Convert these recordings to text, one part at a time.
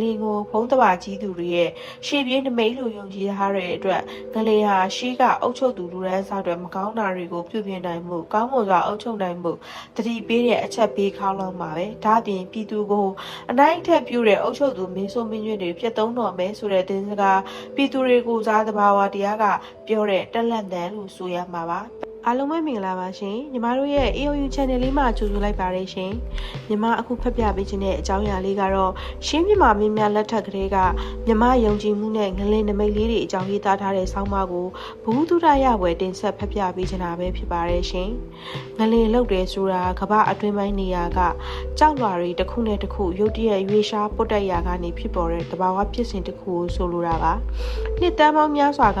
လင်ကိုဖုံးတပါကြီးသူတွေရဲ့ရှေ့ပြေးနမိတ်လိုယုံကြည်ထားတဲ့အတွက်ငလင်ဟာရှေးကအုပ်ချုပ်သူလူရန်ဆောက်တဲ့မကောင်းတာတွေကိုပြုပြင်နိုင်မှုကောင်းမွန်စွာအုပ်ချုပ်နိုင်မှုတတိပေးတဲ့အချက်ပေးခေါင်းလုံးပါပဲဒါအပြင်ပြည်သူကိုအနိုင်ထက်ပြုတဲ့အုပ်ချုပ်သူမင်းဆိုးမင်းညွန့်တွေပြတ်သုံးတော်မယ်ဆိုတဲ့တင်စကားပြည်သူတွေကိုစားသဘာဝတရားကပြောတဲ့တက်လက်တန်လို့ဆိုရမှာပါ အားလုံးပဲမင်္ဂလာပါရှင်ညီမတို့ရဲ့ AOU channel လေးမှာကြိုဆိုလိုက်ပါရရှင်ညီမအခုဖတ်ပြပေးခြင်းတဲ့အကြောင်းအရာလေးကတော့ရှင်းပြမမင်းများလက်ထက်ကလေးကညီမယုံကြည်မှုနဲ့ငလင်နမိတ်လေးတွေအကြောင်းရေးသားထားတဲ့ဆောင်းပါးကိုဘုဟုတုဒရဝယ်တင်ဆက်ဖတ်ပြပေးခြင်းတာပဲဖြစ်ပါတယ်ရှင်ငလင်လောက်တယ်ဆိုတာကမ္ဘာအတွင်းပိုင်းနေရာကကြောက်လွာတွေတစ်ခုနဲ့တစ်ခုရုတ်တရက်ရွေးရှားပုတ်တက်ရာကနေဖြစ်ပေါ်တဲ့တဘာဝဖြစ်စဉ်တစ်ခုကိုဆိုလိုတာပါနှစ်တန်းပေါင်းများစွာက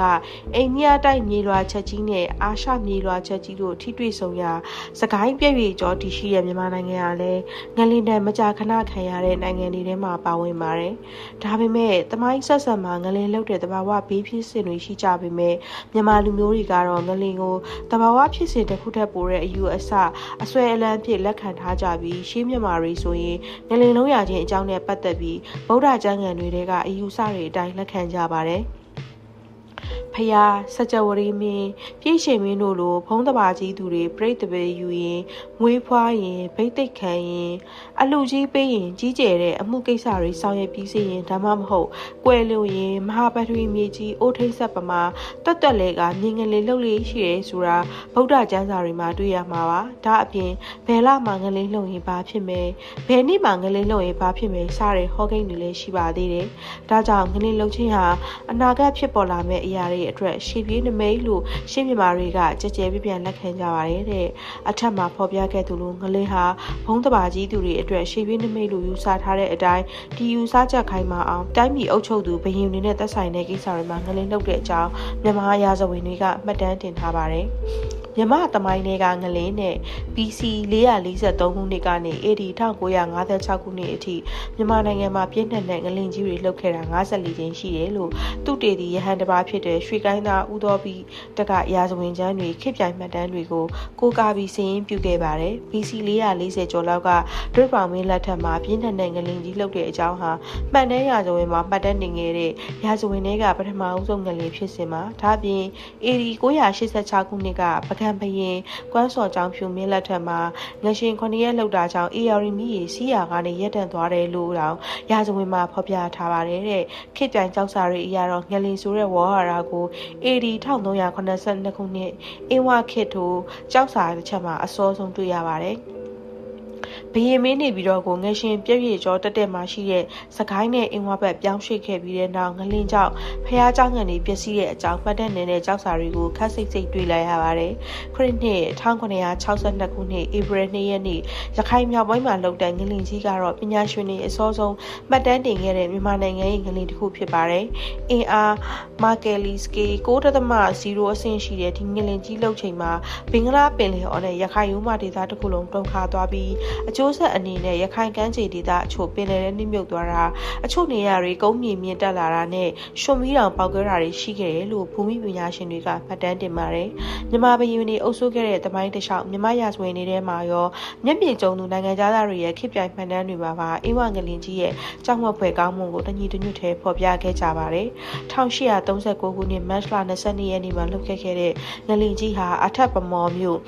အိမ်မြတိုက်မြေလွာချက်ကြီးနဲ့အာရှမြေလွာချက်ကြီးတို့ထိတွေ့ဆုံရာစကိုင်းပြည့်ပြည့်ကျော်တည်ရှိတဲ့မြန်မာနိုင်ငံကလည်းငလင်တန်မကြာခဏခံရတဲ့နိုင်ငံတွေထဲမှာပါဝင်ပါတယ်။ဒါပေမဲ့တမိုင်းဆက်ဆက်မှာငလင်လောက်တဲ့တဘာဝဘေးဖြစ်စဉ်တွေရှိကြပေမဲ့မြန်မာလူမျိုးတွေကတော့ငလင်ကိုတဘာဝဖြစ်စဉ်တစ်ခုထက်ပိုတဲ့အယူအဆအဆွဲအလန်းဖြစ်လက်ခံထားကြပြီးရှေးမြန်မာတွေဆိုရင်ငလင်လုံးရခြင်းအကြောင်းနဲ့ပတ်သက်ပြီးဗုဒ္ဓကျမ်းဂန်တွေထဲကအယူဆတွေအတိုင်းလက်ခံကြပါတယ်။ ဖျားစကြဝဠာမင်းပြည့်ရှင်မင်းတို့လိုဖုံးတပါကြီးသူတွေပြိတ္တပေယူရင်မွေးဖွားရင်ဗိတ်သိက်ခံရင်အလူကြီးပေးရင်ကြီးကျယ်တဲ့အမှုကိစ္စတွေဆောင်ရွက်ပြီးစီရင်ဒါမှမဟုတ်ကွယ်လွန်ရင်မဟာပထဝီမြေကြီးအိုးထိတ်ဆက်ပမာတွတ်တွက်လေကမြင်ငလေးလှုပ်လေးရှိရဲဆိုတာဗုဒ္ဓကျမ်းစာတွေမှာတွေ့ရမှာပါဒါအပြင်ဘယ်လမှာငလေးလှုပ်ရင်ဘာဖြစ်မယ်ဘယ်နေ့မှာငလေးလှုပ်ရင်ဘာဖြစ်မယ်စတဲ့ဟောကိန်းတွေလည်းရှိပါသေးတယ်ဒါကြောင့်ငလေးလှုပ်ခြင်းဟာအနာဂတ်ဖြစ်ပေါ်လာမယ့်အရာတွေအတွက်ရှေ့ပြေးနမိတ်လို့ရှင်းမြန်မာတွေကကြကြဲပြပြန်လက်ခံကြပါတယ်တဲ့အထက်မှာဖော်ပြခဲ့သူလိုငလင်းဟာဘုံတပါကြီးသူတွေအတွက်ရှေ့ပြေးနမိတ်လို့ယူဆထားတဲ့အတိုင်းဒီယူဆချက်ခိုင်းမအောင်တိုင်းပြည်အုပ်ချုပ်သူဘယင်တွေနဲ့သက်ဆိုင်တဲ့ကိစ္စတွေမှာငလင်းလုပ်တဲ့အကြောင်းမြန်မာရာဇဝင်တွေကမှတ်တမ်းတင်ထားပါတယ် မြမသမိုင်းတွေကငလင်းနဲ့ BC 443ခုနှစ်ကနေ AD 1956ခုနှစ်အထိမြန်မာနိုင်ငံမှာပြည့်နှက်တဲ့ငလင်ကြီးတွေလှုပ်ခဲ့တာ54ကျင်းရှိတယ်လို့သူတေတီရဟန်တပါဖြစ်တဲ့ရွှေကိုင်းသားဦးတော်ပြီးတကရာဇဝင်ကျမ်းတွေခေပြိုင်မှတ်တမ်းတွေကိုကိုးကားပြီးစည်ရင်းပြုခဲ့ပါတယ်။ BC 440ကျော်လောက်ကဒွိပောင်မင်းလက်ထက်မှာပြင်းထန်တဲ့ငလင်ကြီးလှုပ်တဲ့အကြောင်းဟာမှတ်တမ်းရာဇဝင်မှာမှတ်တမ်းတင်ခဲ့တဲ့ရာဇဝင်တွေကပထမအဆုံးငလင်ဖြစ်စဉ်မှာဒါပြင် AD 986ခုနှစ်ကပကံဘရင်ကွမ်းစော်ကျောင်းဖြူမင်းလက်ထက်မှာငရှင်9ရက်လှုပ်တာကြောင့် AR မီးရီစီးရာကနေရက်တန့်သွားတယ်လို့တောင်ရာဇဝင်မှာဖော်ပြထားပါတယ်တဲ့ခေပြိုင်ကြောက်စာတွေအရတော့ငလင်ဆိုတဲ့ဝေါ်ဟာရာကို AD 1382ခုနှစ်အင်းဝခေတ်ထိုကြောက်စာတစ်ချက်မှာအစောဆုံးတွေ့ရပါတယ်။ ဘရင်မင်းနေပြီးတော့ကိုငရှင်ပြည့်ပြည့်ကျော်တက်တက်မှရှိတဲ့စကိုင်းနဲ့အင်းဝဘက်ပြောင်းရွှေ့ခဲ့ပြီးတဲ့နောက်ငလင်းကြောင့်ဖះเจ้าငံတွေပျက်စီးတဲ့အကြောင်းမှတ်တမ်းနေတဲ့ကြောက်စာတွေကိုခက်စိတ်စိတ်တွေ့လိုက်ရပါတယ်။ခရစ်နှစ်1962ခုနှစ်ဧပြီ2ရက်နေ့ရခိုင်မြောက်ပိုင်းမှာလှုပ်တဲ့ငလင်းကြီးကတော့ပညာရှင်တွေအစောဆုံးမှတ်တမ်းတင်ခဲ့တဲ့မြန်မာနိုင်ငံရဲ့ငလင်းတစ်ခုဖြစ်ပါတယ်။အင်အားမာကယ်လီစကီ9.0အဆင့်ရှိတဲ့ဒီငလင်းကြီးလှုပ်ချိန်မှာဘင်္ဂလားပင်လယ်အော်နဲ့ရခိုင်ရိုးမဒေသတစ်ခုလုံးတုန်ခါသွားပြီးအ ကျိုးဆက်အနေနဲ့ရခိုင်ကမ်းခြေဒေသအချို့ပင်လယ်ထဲနှိမ့်မြုပ်သွားတာအချို့နေရာတွေကုန်းမြေမြင့်တက်လာတာနဲ့ရွှံမီးတောင်ပေါက်ကွဲတာတွေရှိခဲ့တယ်လို့ဘူမိပညာရှင်တွေကမှတ်တမ်းတင်ပါတယ်။မြမဘယင်းနေအုပ်စုခဲ့တဲ့တမိုင်းတစ်လျှောက်မြမရဆွေနေတဲ့မှာရောမျက်မြင်ကြုံသူနိုင်ငံသားတွေရဲ့ခေပြိုင်မှတ်တမ်းတွေမှာပါအင်းဝငလင်ကြီးရဲ့ကြောက်မွက်ဖွယ်ကောင်းမှုကိုတညီတညွတ်ထဲဖော်ပြခဲ့ကြပါတယ်။1839ခုနှစ်မတ်လ22ရက်နေ့မှာလုပ်ခဲ့ခဲ့တဲ့ငလင်ကြီးဟာအထက်ပမော်မြို့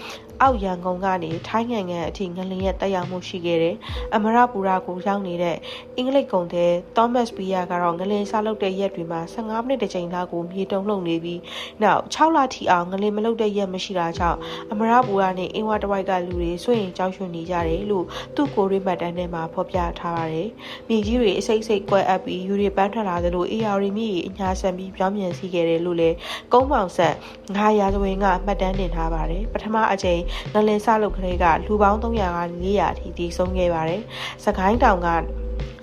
အောက်ရန်ကုန်ကနေထိုင်းနိုင်ငံအထိငလင်ရဲ့တက်ရောက်မှုရှိခဲ့တယ်။အမရပူရာကိုရောက်နေတဲ့အင်္ဂလိပ်ကုန်တဲ့ Thomas Beer ကတော့ငလင်စားလုပ်တဲ့ရက်တွေမှာ15မိနစ်တစ်ချိန်လောက်ကိုမြေတုံလှုပ်နေပြီးနောက်6လထိအောင်ငလင်မလုပ်တဲ့ရက်မရှိတာကြောင့်အမရပူရာနဲ့အင်းဝတဝိုက်ကလူတွေစွန့်ရင်ကြောက်ရွံ့နေကြတယ်လို့သူ့ကိုရီမှတ်တမ်းထဲမှာဖော်ပြထားပါတယ်။မြေကြီးတွေအစိမ့်စိမ့်ကွဲအပ်ပြီးယူတွေပန်းထွက်လာသလို AR မြစ်အညာဆန်ပြီးပြောင်းပြန်စီခဲ့တယ်လို့လည်းကုန်းပေါင်ဆက်ငါရာဇဝင်ကမှတ်တမ်းတင်ထားပါတယ်။ပထမအကြိမ်ငလင်ဆလုတ်ကလေးကလူပေါင်း300က400အထိတည်ဆုံးခဲ့ပါတယ်။စကိုင်းတောင်က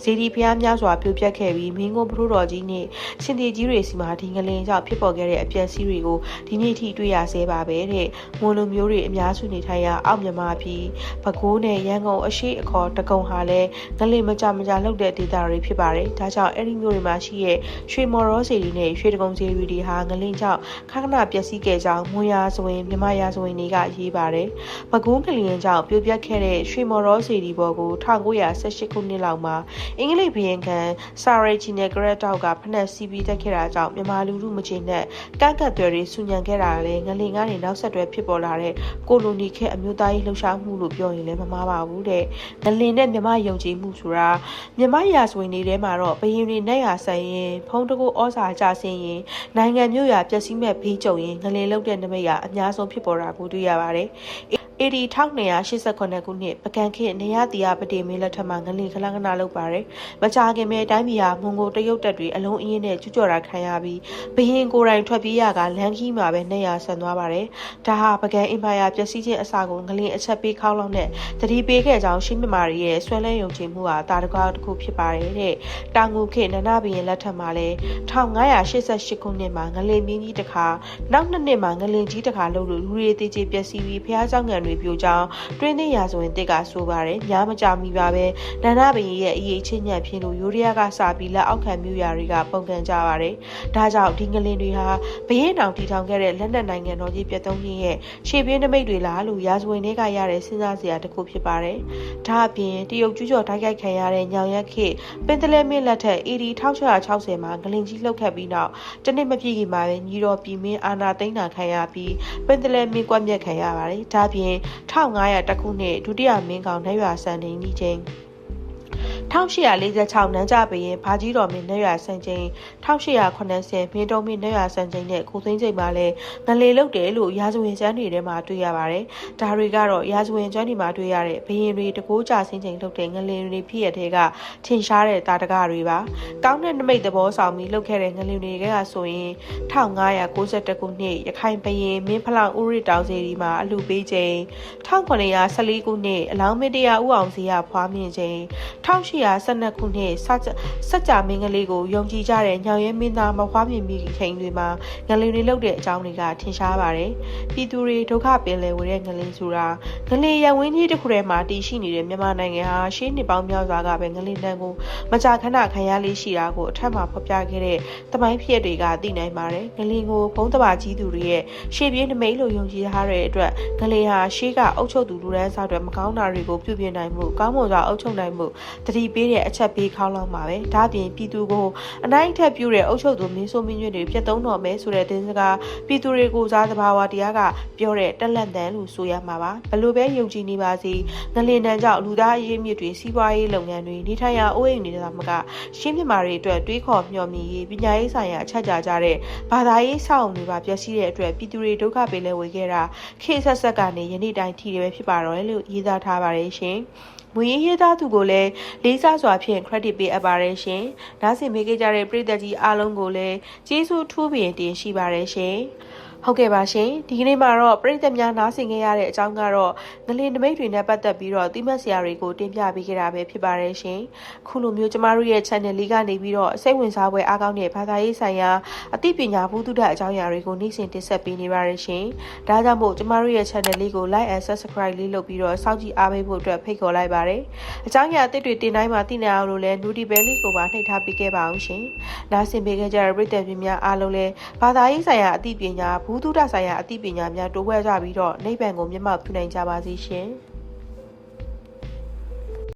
ဇေဒီဖျားများစွာပြိုပြက်ခဲ့ပြီးမင်းကုန်းပထိုးတော်ကြီးနဲ့ရှင်တီကြီးတွေစီမှာဒီငလင်ကြောင့်ဖြစ်ပေါ်ခဲ့တဲ့အပျက်စီးတွေကိုဒီနေ့ထိတွေ့ရဆဲပါပဲတဲ့မွန်လူမျိုးတွေအများစုနေထိုင်ရာအောက်မြန်မာပြည်ပဲခူးနဲ့ရန်ကုန်အရှိအခေါ်တကုံဟာလည်းငလင်မကြမကြလှုပ်တဲ့ဒေသတွေဖြစ်ပါတယ်ဒါကြောင့်အဲ့ဒီမျိုးတွေမှာရှိရဲ့ရွှေမော်ရောစီတွေနဲ့ရွှေတကုံစီတွေဒီဟာငလင်ကြောင့်ခဏခဏပျက်စီးခဲ့ကြောင်းမွန်ရာဇဝင်မြမရာဇဝင်တွေကရေးပါတယ်ပဲခူးငလင်ကြောင့်ပြိုပြက်ခဲ့တဲ့ရွှေမော်ရောစီဒီဘော်ကို1918ခုနှစ်လောက်မှာအင်္ဂလိပ်ဘရင်ခံစာရီချီနယ်ဂရက်တောက်ကဖနက်စီးပြီးတက်ခဲ့တာကြောင့်မြန်မာလူထုမကျေနပ်ကန့်ကတ်တွေဆူညံခဲ့တာလည်းငလင်ကနေနောက်ဆက်တွဲဖြစ်ပေါ်လာတဲ့ကိုလိုနီခေတ်အမျိုးသားရေးလှုပ်ရှားမှုလို့ပြောရင်လည်းမမှားပါဘူးတဲ့ငလင်နဲ့မြမယုံကြည်မှုဆိုတာမြမရာဇဝင်တွေထဲမှာတော့ဘရင်တွေနဲ့ရာဆိုင်ရင်ဖုံးတကူဩစာကြဆင်းရင်နိုင်ငံမျိုးရာပျက်စီးမဲ့ဘေးကြုံရင်ငလင်လုတ်တဲ့နမိတ်ကအများဆုံးဖြစ်ပေါ်တာကိုတွေ့ရပါတယ် အေဒီ1289ခုနှစ်ပကံခေတ်နေရတီယာပတိမင်းလက်ထက်မှာငလင်ခလန်းခနာလုပ်ပါတယ်။မကြခင်ပဲတိုင်းပြည်ဟာမွန်ဂိုတရုတ်တပ်တွေအလုံးအင်းနဲ့ကျူးကျော်တာခံရပြီးဘရင်ကိုယ်တိုင်ထွက်ပြေးရကလမ်းခီးမှာပဲနေရဆန်သွားပါတယ်။ဒါဟာပကံအင်ပါယာပျက်စီးခြင်းအစကိုငလင်အချက်ပေးခေါင်းလောက်နဲ့တတိပေးခဲ့ကြောင်းရှင်းမြမာရီရဲ့ဆွဲလဲယုံကြည်မှုဟာတာတကားတစ်ခုဖြစ်ပါတယ်တဲ့။တောင်ငူခေတ်နန္ဒဘရင်လက်ထက်မှာလည်း1588ခုနှစ်မှာငလင်မြင်းကြီးတစ်ခါနောက်နှစ်နှစ်မှာငလင်ကြီးတစ်ခါလို့လူတွေတည်ကြည်ပျက်စီးပြီးဖျားเจ้าငံ တွေပြိုကြောင်းတွင်းသိရာဆိုရင်တစ်ကဆိုပါတယ်။ညမကြမီပါပဲနန္ဒဘရင်ရဲ့အရေးချင်းညံ့ဖြစ်လို့ယူရီးယားကစာပြီးလက်အောက်ခံမြို့ရာတွေကပုံကန်ကြပါတယ်။ဒါကြောင့်ဒီငလင်တွေဟာဘရင်တောင်တီထောင်ခဲ့တဲ့လက်နက်နိုင်ငံတော်ကြီးပြတ်သုံးခြင်းရဲ့ရှေ့ပြင်းနမိတ်တွေလားလို့ရာဇဝင်တွေကရတဲ့စဉ်းစားစရာတစ်ခုဖြစ်ပါတယ်။ဒါအပြင်တရုတ်ကျူးကျော်တိုက်ခိုက်ခံရတဲ့ညောင်ရက်ခေပင်တလဲမင်းလက်ထက် AD 1660မှာငလင်ကြီးလှုပ်ခတ်ပြီးနောက်တနစ်မပြည့်ခင်မှာပဲညီတော်ပြည်မင်းအာနာသိန်းတာခံရပြီးပင်တလဲမင်းကွက်မြက်ခံရပါတယ်။ဒါအပြင်1500တခုနှစ်ဒုတိယမင်းကောင်နှဲရွာစံနေကြီးချင်း 1846နန်းကြပရင်ဘာကြီးတော်မင်းနှဲရွာစံချိန်1880မင်းတုံးမင်းနှဲရွာစံချိန်နဲ့ကိုသိန်းချိန်မှာလည်းငလေလုတ်တယ်လို့ရာဇဝင်ကျမ်းတွေထဲမှာတွေ့ရပါတယ်။ဒါတွေကတော့ရာဇဝင်ကျမ်းတွေမှာတွေ့ရတဲ့ဘရင်တွေတကိုးကြဆင်းချိန်လုတ်တဲ့ငလေတွေဖြစ်ရတဲ့ကထင်ရှားတဲ့တာတကတွေပါ။ကောင်းတဲ့နမိတ်သဘောဆောင်ပြီးလုတ်ခဲ့တဲ့ငလေတွေကဆိုရင်1591ခုနှစ်ရခိုင်ဘရင်မင်းဖလောင်ဥရတောင်စီဒီမှာအလူပေးချိန်1914ခုနှစ်အလောင်းမတရားဥအောင်စီရဖွားမြင်ချိန်1812ခုနှစ်စက်ကြမင်းကလေးကိုယုံကြည်ကြတဲ့ညောင်ရဲမင်းသားမဖွားမြင်မိခင်တွေမှာငလင်တွေလုတ်တဲ့အကြောင်းတွေကထင်ရှားပါတယ်။ပြည်သူတွေဒုက္ခပင်လယ်ဝေတဲ့ငလင်ဆိုတာငလင်ရဝင်းကြီးတစ်ခုထဲမှာတည်ရှိနေတဲ့မြန်မာနိုင်ငံဟာရှေးနှစ်ပေါင်းများစွာကပဲငလင်တန်းကိုမကြာခဏခံရလေးရှိတာကိုအထက်မှာဖော်ပြခဲ့တဲ့တမိုင်းဖြစ်တွေကသိနိုင်ပါတယ်။ငလင်ကိုဘုံတဘာကြီးသူတွေရဲ့ရှေ့ပြေးနမိတ်လို့ယုံကြည်ထားတဲ့အတွက်ငလင်ဟာရှေးကအုပ်ချုပ်သူလူဒန်းစားတွေမကောင်းတာတွေကိုပြုပြင်နိုင်မှုကောင်းမွန်စွာအုပ်ချုပ်နိုင်မှုတတိပေးတဲ့အချက်ပေးခေါင်းလောက်ပါပဲဒါပြင်ပြည်သူကိုအနိုင်ထက်ပြုတဲ့အုပ်ချုပ်သူမင်းဆိုးမင်းညွတ်တွေပြတ်သုံးတော်မယ်ဆိုတဲ့တင်းစကားပြည်သူတွေကိုစားသဘာဝတရားကပြောတဲ့တက်လက်တန်လို့ဆိုရမှာပါဘလို့ပဲယုံကြည်နေပါစေငလင်တန်ကြောင့်လူသားအရေးမြစ်တွေစီးပွားရေးလုပ်ငန်းတွေနေထိုင်ရာအိုးအိမ်တွေကမကရှင်းပြမာတွေအတွက်တွေးခေါ်မျှော်မြင်ရေးပညာရေးဆိုင်ရာအချက်ကြကြတဲ့ဘာသာရေးစောင့်တွေပါပျက်စီးတဲ့အတွက်ပြည်သူတွေဒုက္ခပေးလဲဝေခဲ့တာခေတ်ဆက်ဆက်ကနေယနေ့တိုင်းထိတယ်ပဲဖြစ်ပါတော့လို့ရေးသားထားပါတယ်ရှင်ငွေရေးရေးသားသူကိုလည်းလေးစားစွာဖြင့် credit ပေးအပ်ပါတယ်ရှင်။နားဆင်ပေးကြတဲ့ပရိသတ်ကြီးအားလုံးကိုလည်းကျေးဇူးထူးပင်တင်ရှိပါတယ်ရှင်။ ဟုတ်ကဲ့ပါရှင်ဒီကနေ့မှာတော့ပြည်သက်များနားဆင်ခဲ့ရတဲ့အကြောင်းကတော့ငလင်နမိတ်တွေနဲ့ပတ်သက်ပြီးတော့တိမတ်ဆရာတွေကိုတင်ပြပေးခဲ့တာပဲဖြစ်ပါတယ်ရှင်ခုလိုမျိုးကျမတို့ရဲ့ channel လေးကနေပြီးတော့စိတ်ဝင်စားပွဲအားကောင်းတဲ့ဘာသာရေးဆိုင်ရာအသိပညာဘုသူဒ္ဓအကြောင်းအရာတွေကိုနေ့စဉ်တင်ဆက်ပေးနေပါတယ်ရှင်ဒါကြောင့်မို့ကျမတို့ရဲ့ channel လေးကို like and subscribe လေးလုပ်ပြီးတော့စောင့်ကြည့်အားပေးဖို့အတွက်ဖိတ်ခေါ်လိုက်ပါတယ်အကြောင်းအရာအသစ်တွေတင်တိုင်းမှာသိနေအောင်လို့လည်း notification bell လေးကိုပါနှိပ်ထားပေးခဲ့ပါအောင်ရှင်နားဆင်ပေးခဲ့ကြတဲ့ပြည်သက်များအားလုံးလည်းဘာသာရေးဆိုင်ရာအသိပညာဘုသူဒ္ဓဆိုင်ရာအသိပညာများတိုးဝဲကြပြီးတော့နိဗ္ဗာန်ကိုမျက်မှောက်ပြုနိုင်ကြပါစေရှင်။